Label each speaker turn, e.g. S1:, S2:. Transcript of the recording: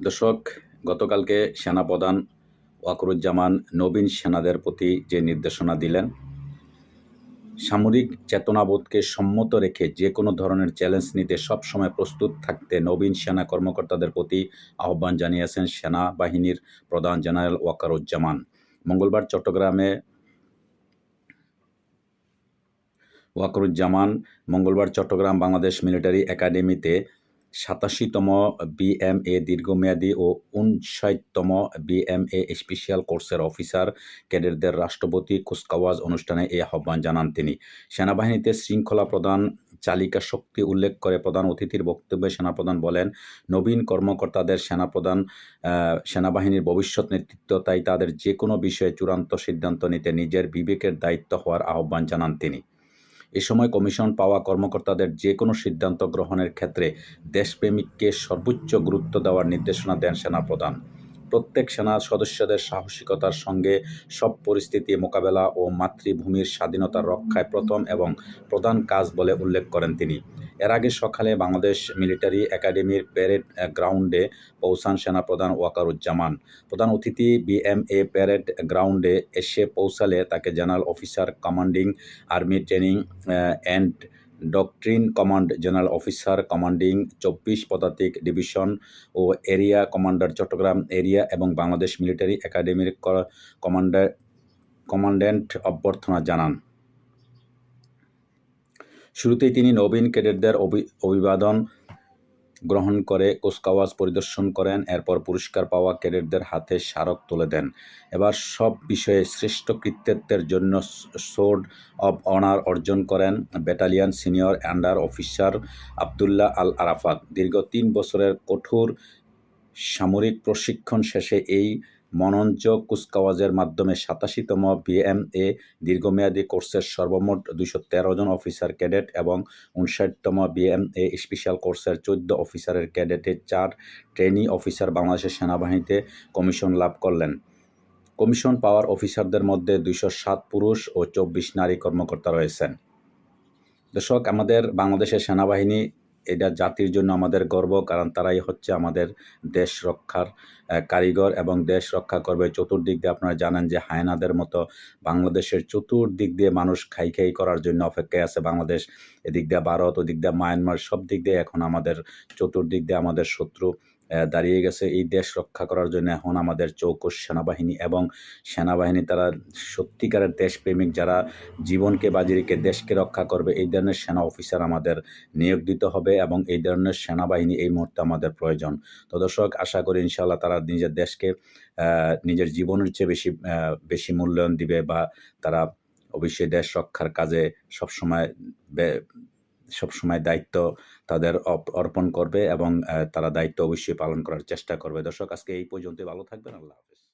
S1: দর্শক, গতকালকে সেনাপ্রধান ওয়াকরুজ্জামান নবীন সেনাদের প্রতি যে নির্দেশনা দিলেন, সামরিক চেতনাবোধকে সম্মত রেখে যে কোনো ধরনের চ্যালেঞ্জ নিতে সবসময় প্রস্তুত থাকতে নবীন সেনা কর্মকর্তাদের প্রতি আহ্বান জানিয়েছেন সেনাবাহিনীর প্রধান জেনারেল ওয়াকারুজ্জামান। মঙ্গলবার চট্টগ্রামে ওয়াকরুজ্জামান, মঙ্গলবার চট্টগ্রাম বাংলাদেশ মিলিটারি একাডেমিতে সাতাশিতম বিএমএ দীর্ঘমেয়াদী ও উনষাটতম বিএমএ স্পেশাল কোর্সের অফিসার ক্যাডেটদের রাষ্ট্রপতি কুচকাওয়াজ অনুষ্ঠানে এই আহ্বান জানান তিনি। সেনাবাহিনীতে শৃঙ্খলা প্রদান চালিকা শক্তি উল্লেখ করে প্রধান অতিথির বক্তব্যে সেনাপ্রধান বলেন, নবীন কর্মকর্তাদের সেনাপ্রধান সেনাবাহিনীর ভবিষ্যৎ নেতৃত্ব, তাই তাদের যে কোনো বিষয়ে চূড়ান্ত সিদ্ধান্ত নিতে নিজের বিবেকের দায়িত্ব হওয়ার আহ্বান জানান তিনি। এ সময় কমিশন পাওয়া কর্মকর্তাদের যে কোনো সিদ্ধান্ত গ্রহণের ক্ষেত্রে দেশপ্রেমিককে সর্বোচ্চ গুরুত্ব দেওয়ার নির্দেশনা দেন সেনাপ্রধান। প্রত্যেক সেনা সদস্যদের সাহসিকতার সঙ্গে সব পরিস্থিতি মোকাবেলা ও মাতৃভূমির স্বাধীনতা রক্ষায় প্রথম এবং প্রধান কাজ বলে উল্লেখ করেন তিনি। এর আগে সকালে বাংলাদেশ মিলিটারি একাডেমির প্যারেড গ্রাউন্ডে পৌঁছান সেনাপ্রধান ওয়াকারুজ্জামান। প্রধান অতিথি বিএমএ প্যারেড গ্রাউন্ডে এসে পৌঁছালে তাকে general officer commanding army training and doctrine command general officer commanding চব্বিশ পদাতিক ডিভিশন ও এরিয়া কমান্ডার চট্টগ্রাম এরিয়া এবং বাংলাদেশ মিলিটারি একাডেমির কমান্ডার কমান্ড্যান্ট অভ্যর্থনা জানান। শুরুতেই তিনি নবীন ক্যাডেটদের অভিবাদন গ্রহণ করে, কুচকাওয়াজ পরিদর্শন করেন, এরপর পুরস্কার পাওয়া ক্যাডেটদের হাতে স্মারক তুলে দেন। এবার সব বিষয়ে শ্রেষ্ঠ কৃতিত্বের জন্য সোর্ড অব অনার অর্জন করেন battalion senior under officer Abdullah Al Arafat দীর্ঘ তিন বছরের কঠোর সামরিক প্রশিক্ষণ শেষে এই মনঞ্জ কুচকাওয়াজের মাধ্যমে সাতাশিতম বিএমএ দীর্ঘমেয়াদী কোর্সের সর্বমোট দুশো তেরো জন অফিসার ক্যাডেট এবং উনষাটতম বিএমএ স্পেশাল কোর্সের চোদ্দ অফিসারের ক্যাডেটের চার ট্রেনি অফিসার বাংলাদেশের সেনাবাহিনীতে কমিশন লাভ করলেন। কমিশন পাওয়ার অফিসারদের মধ্যে দুইশো সাত পুরুষ ও চব্বিশ নারী কর্মকর্তা রয়েছেন। দর্শক, আমাদের বাংলাদেশের সেনাবাহিনী এটা জাতির জন্য আমাদের গর্ব, কারণ তারাই হচ্ছে আমাদের দেশ রক্ষার কারিগর এবং দেশ রক্ষা করবে। চতুর্দিক দিয়ে আপনারা জানেন যে হায়নাদের মতো বাংলাদেশের চতুর্দিক দিয়ে মানুষ খাই খাই করার জন্য অপেক্ষায় আছে। বাংলাদেশ এদিক দিয়ে ভারত, ওদিক দিয়ে মায়ানমার সব দিক দিয়ে এখন আমাদের চতুর্দিক দিয়ে আমাদের শত্রু। দাঁড়িয়ে গেছে এই দেশ রক্ষা করার জন্য। এখন আমাদের চৌকস সেনাবাহিনী এবং সেনাবাহিনী তারা সত্যিকারের দেশপ্রেমিক যারা জীবনকে বাজি রেখে দেশকে রক্ষা করবে, এই ধরনের সেনা অফিসার আমাদের নিয়োগ দিতে হবে এবং এই ধরনের সেনাবাহিনী এই মুহূর্তে আমাদের প্রয়োজন। তো দর্শক, আশা করি ইনশাল্লাহ তারা নিজের দেশকে নিজের জীবনের চেয়ে বেশি বেশি মূল্যায়ন দিবে বা তারা অবশ্যই দেশ রক্ষার কাজে সবসময় সবসময় দায়িত্ব তাদের অর্পণ করবে এবং তারা দায়িত্ব অবশ্যই পালন করার চেষ্টা করবে। দর্শক, আজকে এই পর্যন্ত ভালো থাকবেন। আল্লাহ হাফেজ।